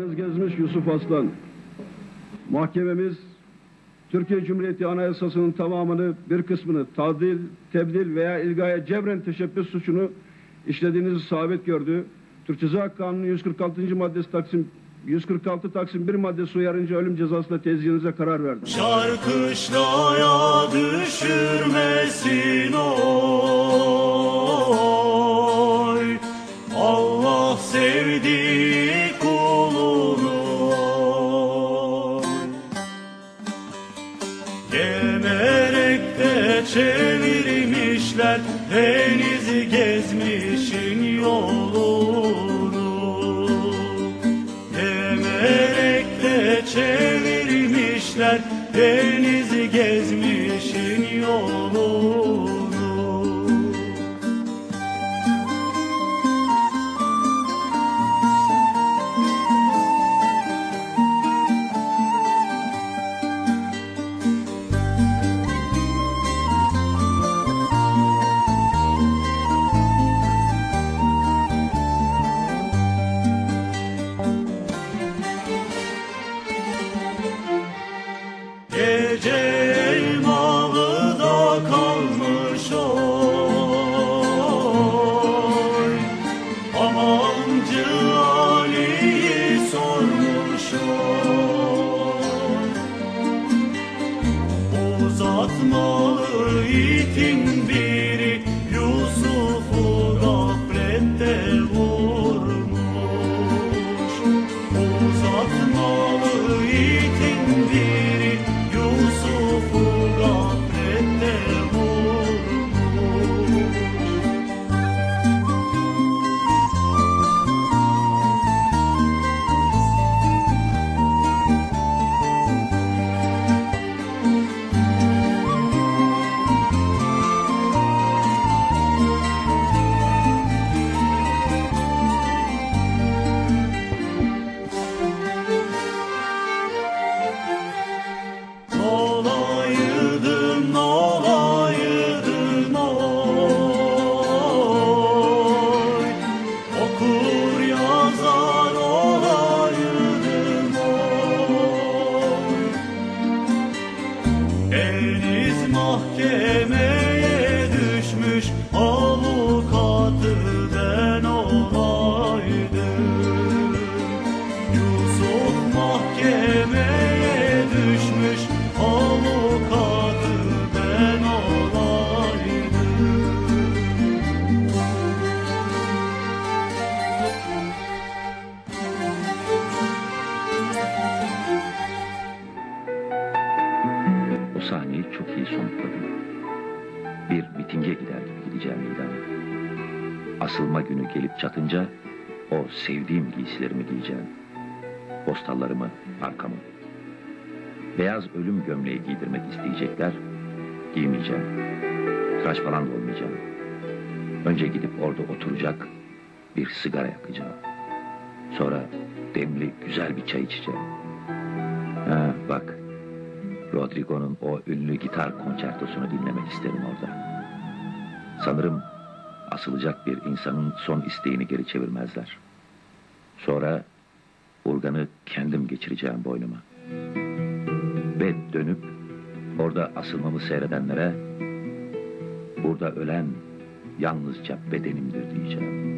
Deniz Gezmiş Yusuf Aslan. Mahkememiz Türkiye Cumhuriyeti Anayasası'nın tamamını bir kısmını tadil, tebdil veya ilgaya cebren teşebbüs suçunu işlediğinizi sabit gördü. Türk Ceza Kanunu 146. maddesi Taksim 146 Taksim 1 maddesi uyarınca ölüm cezasıyla tezgihinize karar verdi. Şarkışlaya düşürmesin çevirmişler denizi gezmişin yolunu. Gemerekte çevirmişler denizi gezmişin Gece elmalıda kalmış oy. Amancı Ali'yi sormuş oy. Uzatmalı itin biri O sahneyi çok iyi somutladım. Bir mitinge gider gibi gideceğim idama. Asılma günü gelip çatınca o sevdiğim giysilerimi giyeceğim. Postallarımı, arkamı. Beyaz ölüm gömleği giydirmek isteyecekler. Giymeyeceğim. Tıraş falan da olmayacağım. Önce gidip orada oturacak, bir sigara yakacağım. Sonra demli güzel bir çay içeceğim. Ha, bak, Rodrigo'nun o ünlü gitar konçertosunu dinlemek isterim orada. Sanırım asılacak bir insanın son isteğini geri çevirmezler. Sonra urganı kendim geçireceğim boynuma. Ve dönüp orada asılmamı seyredenlere burada ölen yalnızca bedenimdir diyeceğim.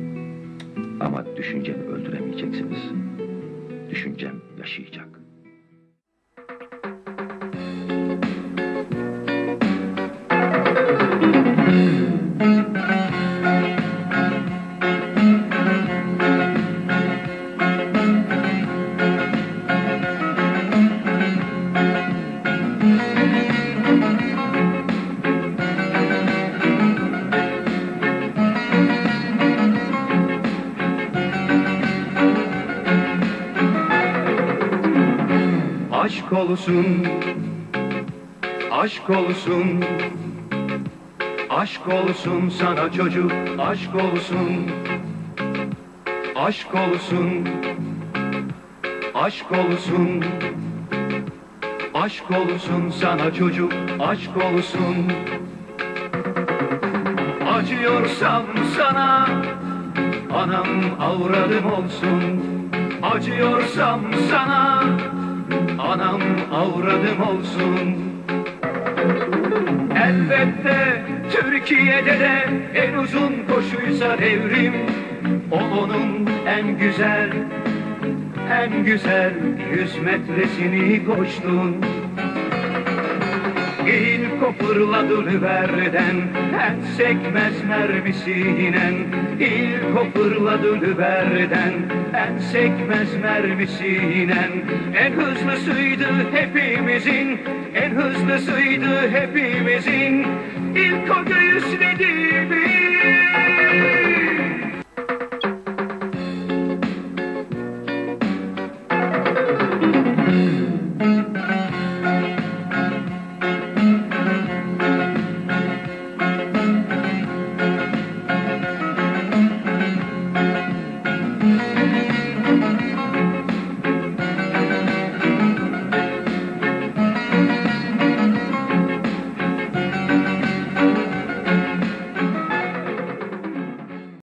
Ama düşüncemi öldüremeyeceksiniz. Düşüncem yaşayacak. Aşk olsun, aşk olsun, aşk olsun sana çocuk, aşk olsun, aşk olsun, aşk olsun, aşk olsun sana çocuk, aşk olsun. Acıyorsam sana, anam avradım olsun, Acıyorsam sana avradım olsun. Elbette Türkiye'de de en uzun koşuysa devrim O onun en güzel en güzel yüz metresini koştun İlk o fırladı Lüver'den En sekmez mermisinen İlk o fırladı Lüver'den En sekmez mermisinen En hızlısıydı hepimizin En hızlısıydı hepimizin. İlk o göğüsledi bir